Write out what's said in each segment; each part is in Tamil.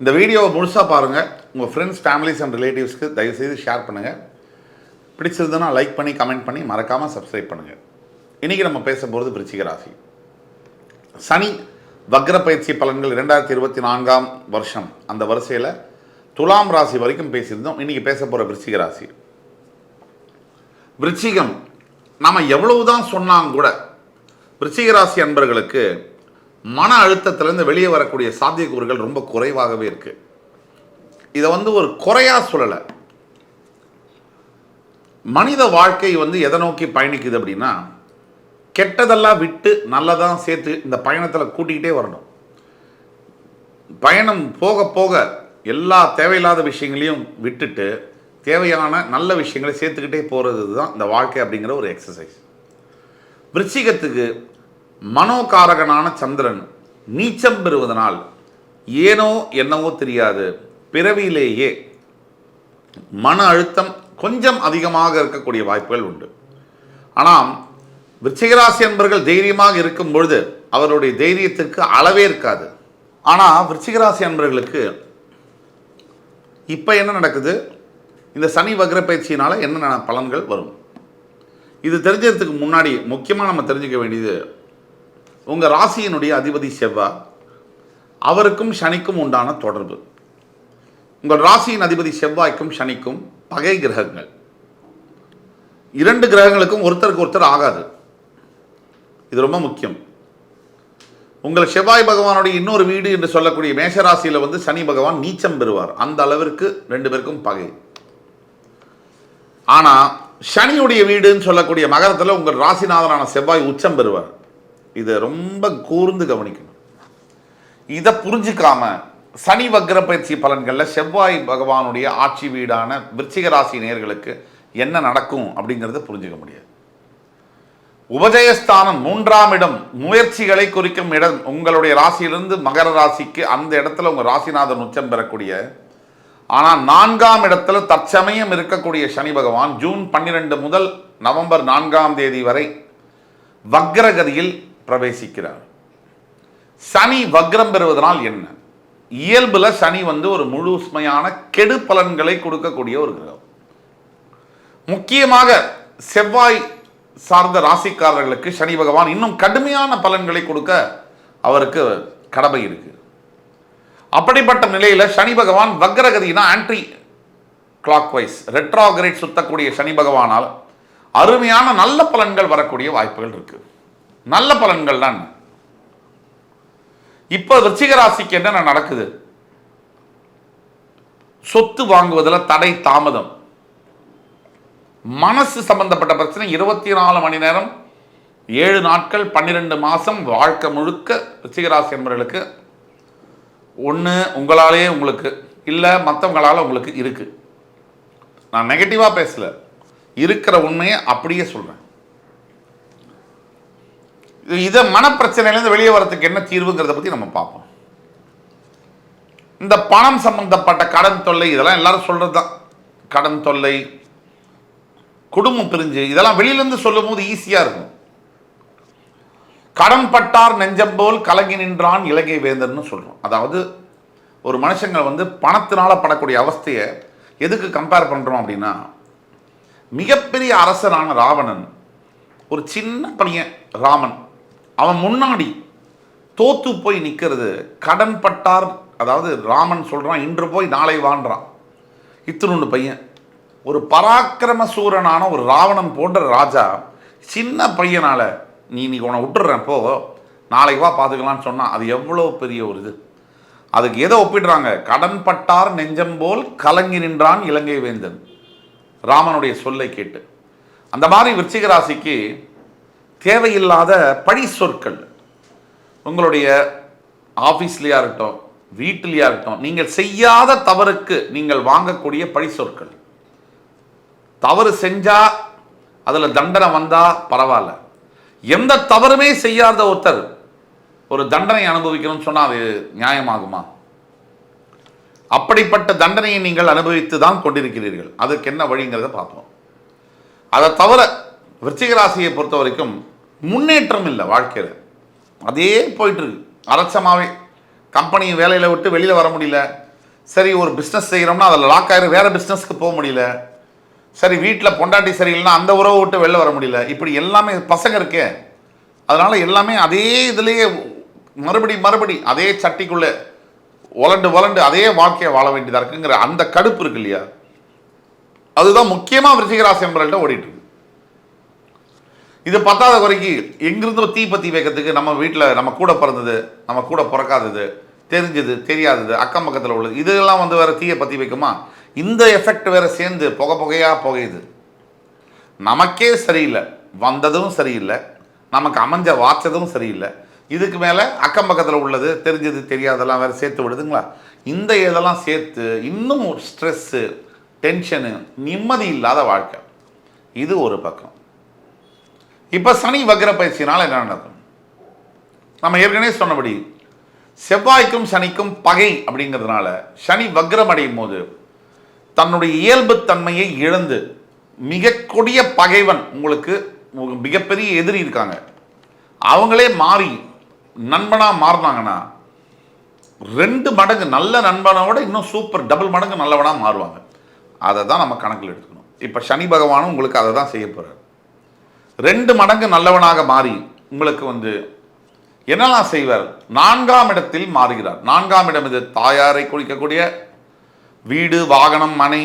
இந்த வீடியோவை முழுசாக பாருங்கள் உங்கள் ஃப்ரெண்ட்ஸ் ஃபேமிலிஸ் அண்ட் ரிலேட்டிவ்ஸ்க்கு தயவுசெய்து ஷேர் பண்ணுங்கள் பிடிச்சிருந்தனா லைக் பண்ணி கமெண்ட் பண்ணி மறக்காமல் சப்ஸ்கிரைப் பண்ணுங்கள் இன்றைக்கி நம்ம பேச போகிறது விருச்சிக ராசி. சனி வக்ர பயிற்சி பலன்கள் இரண்டாயிரத்தி இருபத்தி நான்காம் வருஷம். அந்த வரிசையில் துலாம் ராசி வரைக்கும் பேசியிருந்தோம். இன்றைக்கி பேச போகிற விருச்சிக ராசி. விருச்சிகம் நம்ம எவ்வளவுதான் சொன்னாங்க கூட விருச்சிக ராசி அன்பர்களுக்கு மன அழுத்தத்திலேருந்து வெளியே வரக்கூடிய சாத்தியக்கூறுகள் ரொம்ப குறைவாகவே இருக்கு. இதை வந்து ஒரு குறையா சொல்லலை. மனித வாழ்க்கை வந்து எதை நோக்கி பயணிக்குது அப்படின்னா கெட்டதெல்லாம் விட்டு நல்லதான் சேர்த்து இந்த பயணத்தில் கூட்டிக்கிட்டே வரணும். பயணம் போக போக எல்லா தேவையில்லாத விஷயங்களையும் விட்டுட்டு தேவையான நல்ல விஷயங்களை சேர்த்துக்கிட்டே போகிறது தான் இந்த வாழ்க்கை அப்படிங்கிற ஒரு எக்ஸசைஸ் விருச்சிகத்துக்கு மனோகாரகனான சந்திரன் நீச்சம் பெறுவதனால் ஏனோ என்னவோ தெரியாது. பிறவியிலேயே மன அழுத்தம் கொஞ்சம் அதிகமாக இருக்கக்கூடிய வாய்ப்புகள் உண்டு. ஆனால் விருச்சிகராசி அன்பர்கள் தைரியமாக இருக்கும் பொழுது அவருடைய தைரியத்திற்கு அளவே இருக்காது. ஆனால் விருச்சிகராசி அன்பர்களுக்கு இப்போ என்ன நடக்குது? இந்த சனி வக்ர பயிற்சியினால் என்னென்ன பலன்கள் வரும்? இது தெரிஞ்சதுக்கு முன்னாடி முக்கியமாக நம்ம தெரிஞ்சுக்க வேண்டியது உங்கள் ராசியினுடைய அதிபதி செவ்வாய் அவருக்கும் சனிக்கும் உண்டான தொடர்பு. உங்கள் ராசியின் அதிபதி செவ்வாய்க்கும் சனிக்கும் பகை கிரகங்கள். இரண்டு கிரகங்களுக்கும் ஒருத்தருக்கு ஒருத்தர் ஆகாது. இது ரொம்ப முக்கியம். உங்கள் செவ்வாய் பகவானுடைய இன்னொரு வீடு என்று சொல்லக்கூடிய மேஷராசியில் வந்து சனி பகவான் நீச்சம் பெறுவார். அந்த அளவிற்கு ரெண்டு பேருக்கும் பகை. ஆனால் சனியுடைய வீடுன்னு சொல்லக்கூடிய மகரத்தில் உங்கள் ராசிநாதனான செவ்வாய் உச்சம் பெறுவார். இதை ரொம்ப கூர்ந்து கவனிக்கணும். இதை புரிஞ்சுக்காம சனி வக்ர பயிற்சி பலன்களில் செவ்வாய் பகவானுடைய ஆட்சி வீடான விருச்சிக ராசி நேர்களுக்கு என்ன நடக்கும் அப்படிங்கிறத புரிஞ்சுக்க முடியாது. உபஜயஸ்தானம் மூன்றாம் இடம் முயற்சிகளை குறிக்கும் இடம் உங்களுடைய ராசியிலிருந்து மகர ராசிக்கு அந்த இடத்துல உங்கள் ராசிநாதன் உச்சம் பெறக்கூடிய. ஆனால் நான்காம் இடத்துல தற்சமயம் இருக்கக்கூடிய சனி பகவான் ஜூன் பன்னிரெண்டு முதல் நவம்பர் நான்காம் தேதி வரை வக்ரகதியில் பிரவேசிக்கிறார். சனி வக்ரம் பெறுவதனால் என்ன? இயல்புல சனி வந்து ஒரு முழுமையான கெடு பலன்களை கொடுக்கக்கூடிய ஒரு கிரகம். முக்கியமாக செவ்வாய் சார்ந்த ராசிக்காரர்களுக்கு சனி பகவான் இன்னும் கடுமையான பலன்களை கொடுக்க அவருக்கு கடமை இருக்கு. அப்படிப்பட்ட நிலையில் சனி பகவான் வக்ரகதினா ஆன்டி கிளாக் வைஸ் ரெட்ராகிரேட் சுத்தக்கூடிய சனி பகவானால் அருமையான நல்ல பலன்கள் வரக்கூடிய வாய்ப்புகள் இருக்குது நல்ல பலன்கள் தான். இப்போ விருச்சிக ராசிக்கு என்ன நடக்குது? சொத்து வாங்குவதில் தடை தாமதம். மனசு சம்பந்தப்பட்ட பிரச்சனை இருபத்தி நாலு மணி நேரம் ஏழு நாட்கள் பன்னிரெண்டு மாதம் வாழ்க்கை முழுக்க ரிச்சிகராசி என்பவர்களுக்கு ஒன்று உங்களாலேயே உங்களுக்கு இல்லை மற்றவங்களால் உங்களுக்கு இருக்குது நான் நெகட்டிவாக பேசலை. இருக்கிற உண்மையை அப்படியே சொல்கிறேன் இதை மனப்பிரச்சனையிலேருந்து வெளியே வரதுக்கு என்ன தீர்வுங்கிறத பற்றி நம்ம பார்ப்போம். இந்த பணம் சம்பந்தப்பட்ட கடன் தொல்லை இதெல்லாம் எல்லாரும் சொல்கிறது தான் கடன் தொல்லை குடும்பம் பிரிஞ்சு இதெல்லாம் வெளியிலேருந்து சொல்லும் போது ஈஸியாக இருக்கும். கடன் பட்டார் நெஞ்சம் போல் கலங்கி நின்றான் இலங்கை வேந்தர்னு சொல்கிறோம் அதாவது ஒரு மனுஷங்க வந்து பணத்தினால படக்கூடிய அவஸ்தையை எதுக்கு கம்பேர் பண்ணுறோம் அப்படின்னா மிகப்பெரிய அரசனான ராவணன் ஒரு சின்ன பையன் ராமன் அவன் முன்னாடி தோத்து போய் நிற்கிறது கடன் பட்டார் அதாவது ராமன் சொல்கிறான் இன்று போய் நாளை வான்றான் இத்தினுண்டு பையன். ஒரு பராக்கிரம சூரனான ஒரு ராவணன் போன்ற ராஜா சின்ன பையனால் நீ நீ உன்னை விட்டுடுறேன் போ. நாளைக்கு வா பார்த்துக்கலான்னு சொன்னால் அது எவ்வளோ பெரிய ஒரு இது. அதுக்கு எதை ஒப்பிடுறாங்க? கடன் பட்டார் நெஞ்சம் போல் கலங்கி நின்றான் இலங்கை வேந்தன். ராமனுடைய சொல்லை கேட்டு. அந்த மாதிரி விருச்சிக ராசிக்கு தேவையில்லாத பழி சொற்கள். உங்களுடைய ஆஃபீஸ்லேயா இருக்கட்டும் வீட்டிலேயா இருக்கட்டும் நீங்கள் செய்யாத தவறுக்கு நீங்கள் வாங்கக்கூடிய பழி சொற்கள். தவறு செஞ்சா அதில் தண்டனை வந்தால் பரவாயில்ல. எந்த தவறுமே செய்யாத ஒருத்தர் ஒரு தண்டனை அனுபவிக்கணும்னு சொன்னால் அது நியாயமாகுமா? அப்படிப்பட்ட தண்டனையை நீங்கள் அனுபவித்து தான் கொண்டிருக்கிறீர்கள். அதுக்கு என்ன வழிங்கிறத பார்ப்போம். அதை தவிர விருச்சிக ராசியை பொறுத்த வரைக்கும் முன்னேற்றம் இல்லை வாழ்க்கையில். அதே போயிட்டுருக்கு. இருக்கு கம்பெனி வேலையில் விட்டு வெளியில் வர முடியல. சரி ஒரு பிஸ்னஸ் செய்கிறோம்னா அதில் லாக் ஆகிரும் வேறு பிஸ்னஸ்க்கு போக முடியல. சரி வீட்டில் பொண்டாட்டி சரியில்லைன்னா அந்த உறவை விட்டு வெளில வர முடியல. இப்படி எல்லாமே பசங்க இருக்கே. அதனால் எல்லாமே அதே இதுலேயே மறுபடி மறுபடி அதே சட்டிக்குள்ளே உலண்டு உலண்டு அதே வாழ்க்கையை வாழ வேண்டியதாக இருக்குங்கிற அந்த கடுப்பு இருக்கு இல்லையா? அதுதான் முக்கியமாக விருச்சிகராசி என்பவர்கள்ட்ட ஓடிட்டுருக்கு இது பத்தாத குறைக்கு எங்கிருந்தோ தீ பற்றி வைக்கிறதுக்கு நம்ம வீட்டில் நம்ம கூட பிறந்தது நம்ம கூட பிறக்காதது தெரிஞ்சது தெரியாதது அக்கம் பக்கத்தில் உள்ளது இதெல்லாம் வந்து வேறு தீயை பற்றி வைக்குமா? இந்த எஃபெக்ட் வேறு சேர்ந்து புகை புகையாக புகையுது. நமக்கே சரியில்லை. வந்ததும் சரியில்லை. நமக்கு அமைஞ்ச வாச்சதும் சரியில்லை. இதுக்கு மேலே அக்கம் பக்கத்தில் உள்ளது தெரிஞ்சது தெரியாதெல்லாம் வேறு சேர்த்து விடுதுங்களா? இந்த இதெல்லாம் சேர்த்து இன்னும் ஸ்ட்ரெஸ்ஸு டென்ஷனு நிம்மதி இல்லாத வாழ்க்கை. இது ஒரு பக்கம். இப்போ சனி வக்ர பயிற்சினால் என்ன நடக்கும்? நம்ம ஏற்கனவே சொன்னபடி செவ்வாய்க்கும் சனிக்கும் பகை அப்படிங்கிறதுனால சனி வக்ரம் அடையும் போது தன்னுடைய இயல்புத்தன்மையை இழந்து மிக கொடிய பகைவன் உங்களுக்கு மிகப்பெரிய எதிரி இருக்காங்க. அவங்களே மாறி நண்பனாக மாறினாங்கன்னா ரெண்டு மடங்கு நல்ல நண்பனோட இன்னும் சூப்பர் டபுள் மடங்கு நல்லவனாக மாறுவாங்க. அதை தான் நம்ம கணக்கில் எடுத்துக்கணும். இப்போ சனி பகவானும் உங்களுக்கு அதை தான் செய்ய போகிறார் ரெண்டு மடங்கு நல்லவனாக மாறி உங்களுக்கு வந்து என்னெல்லாம் செய்வார்? நான்காம் இடத்தில் மாறுகிறார். நான்காம் இடம் இது தாயாரை குறிக்கக்கூடிய வீடு வாகனம் மனை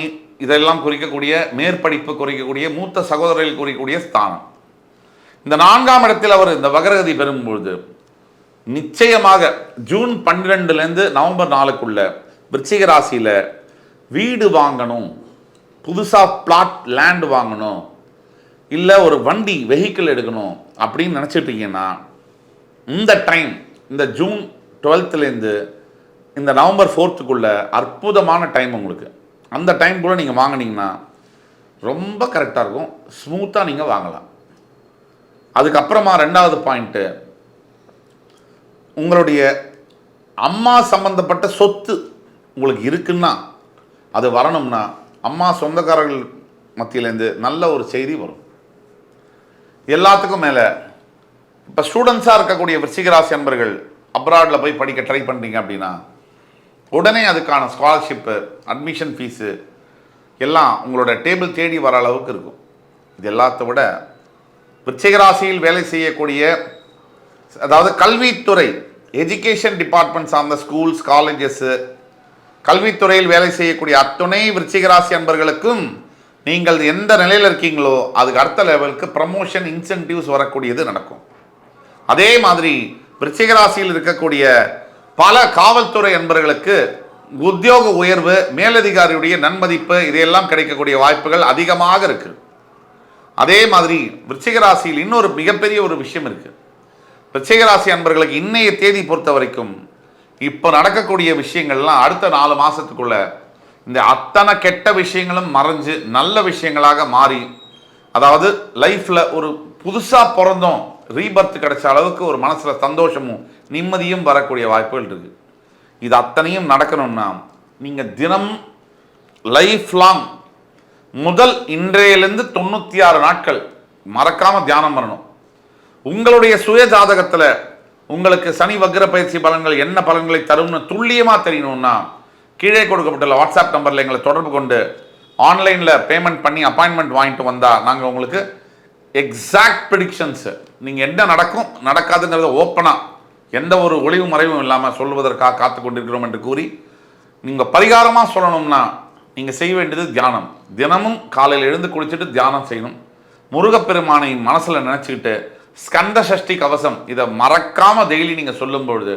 இதெல்லாம் குறிக்கக்கூடிய மேற்படிப்பு குறிக்கக்கூடிய மூத்த சகோதரர்கள் குறிக்கக்கூடிய ஸ்தானம். இந்த நான்காம் இடத்தில் அவர் இந்த வகரகதி பெறும்பொழுது நிச்சயமாக ஜூன் பன்னிரெண்டுலேருந்து நவம்பர் நாலுக்குள்ள விருச்சிக ராசியில் வீடு வாங்கணும் புதுசாக பிளாட் லேண்ட் வாங்கணும் இல்லை ஒரு வண்டி வெஹிக்கிள் எடுக்கணும் அப்படின்னு நினச்சிட்டிங்கன்னா இந்த டைம் இந்த ஜூன் டுவெல்த்துலேருந்து இந்த நவம்பர் ஃபோர்த்துக்குள்ளே அற்புதமான டைம் உங்களுக்கு. அந்த டைம் கூட நீங்கள் வாங்கினீங்கன்னா ரொம்ப கரெக்டாக இருக்கும். ஸ்மூத்தாக நீங்கள் வாங்கலாம். அதுக்கப்புறமா ரெண்டாவது பாயிண்ட்டு உங்களுடைய அம்மா சம்மந்தப்பட்ட சொத்து உங்களுக்கு இருக்குன்னா அது வரணும்னா அம்மா சொந்தக்காரர்கள் மத்தியிலேருந்து நல்ல ஒரு செய்தி வரும். எல்லாத்துக்கும் மேலே. இப்போ ஸ்டூடெண்ட்ஸாக இருக்கக்கூடிய விருச்சிகராசி அன்பர்கள் அப்ராடில் போய் படிக்க ட்ரை பண்ணுறீங்க அப்படின்னா உடனே அதுக்கான ஸ்காலர்ஷிப்பு அட்மிஷன் ஃபீஸு எல்லாம் உங்களோட டேபிள் தேடி வர அளவுக்கு இருக்கும். இது எல்லாத்த விட விருச்சிகராசியில் வேலை செய்யக்கூடிய அதாவது கல்வித்துறை எஜுகேஷன் டிபார்ட்மெண்ட் சார்ந்த ஸ்கூல்ஸ் காலேஜஸ்ஸு கல்வித்துறையில் வேலை செய்யக்கூடிய அத்துணை விருச்சிகராசி அன்பர்களுக்கும் நீங்கள் எந்த நிலையில் இருக்கீங்களோ அதுக்கு அடுத்த லெவலுக்கு ப்ரமோஷன் இன்சென்டிவ்ஸ் வரக்கூடியது நடக்கும். அதே மாதிரி விருச்சிகராசியில் இருக்கக்கூடிய பல காவல்துறை அன்பர்களுக்கு உத்தியோக உயர்வு மேலதிகாரியுடைய நன்மதிப்பு இதையெல்லாம் கிடைக்கக்கூடிய வாய்ப்புகள் அதிகமாக இருக்கு. அதே மாதிரி விருச்சிகராசியில் இன்னொரு மிகப்பெரிய ஒரு விஷயம் இருக்கு. விருச்சிகராசி அன்பர்களுக்கு இன்னைய தேதி பொறுத்த வரைக்கும் இப்போ நடக்கக்கூடிய விஷயங்கள்லாம் அடுத்த நாலு மாதத்துக்குள்ளே இந்த அத்தனை கெட்ட விஷயங்களும் மறைஞ்சு நல்ல விஷயங்களாக மாறி அதாவது லைஃப்பில் ஒரு புதுசாக பிறந்தோம் ரீபர்த் கிடைச்ச அளவுக்கு ஒரு மனசில் சந்தோஷமும் நிம்மதியும் வரக்கூடிய வாய்ப்புகள் இருக்கு. இது அத்தனையும் நடக்கணும்னா நீங்கள் தினம் லைஃப் லாங் முதல் இன்றையிலேருந்து தொண்ணூற்றி ஆறு நாட்கள் மறக்காமல் தியானம் பண்ணணும். உங்களுடைய சுய ஜாதகத்தில் உங்களுக்கு சனி வக்ர பயிற்சி பலன்கள் என்ன பலன்களை தரும்னு துல்லியமாக தெரியணும்னா கீழே கொடுக்கப்பட்டுள்ள வாட்ஸ்அப் நம்பரில் எங்களை தொடர்பு கொண்டு ஆன்லைனில் பேமெண்ட் பண்ணி அப்பாயின்மெண்ட் வாங்கிட்டு வந்தால் நாங்கள் உங்களுக்கு எக்ஸாக்ட் ப்ரிடிக்ஷன்ஸு நீங்கள் என்ன நடக்கும் நடக்காதுங்கிறத ஓப்பனாக எந்த ஒரு ஒளிவு மறைவும் இல்லாமல் சொல்வதற்காக காத்து கொண்டிருக்கிறோம் என்று கூறி நீங்கள் பரிகாரமாக சொல்லணும்னா நீங்கள் செய்ய வேண்டியது தியானம். தினமும் காலையில் எழுந்து குளிச்சுட்டு தியானம் செய்யணும். முருகப்பெருமானை மனசில் நினச்சிக்கிட்டு ஸ்கந்த சஷ்டி கவசம் இதை மறக்காமல் டெய்லி நீங்கள் சொல்லும் பொழுது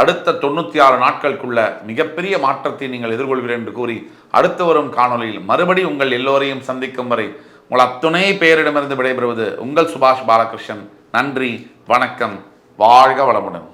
அடுத்த தொண்ணூற்றி ஆறு நாட்களுக்குள்ள மிகப்பெரிய மாற்றத்தை நீங்கள் எதிர்கொள்கிறேன் என்று கூறி அடுத்து வரும் காணொளியில் மறுபடி உங்கள் எல்லோரையும் சந்திக்கும் வரை உங்கள் அத்துணை பேரிடமிருந்து விடைபெறுவது உங்கள் சுபாஷ் பாலகிருஷ்ணன். நன்றி வணக்கம் வாழ்க வளமுடன்.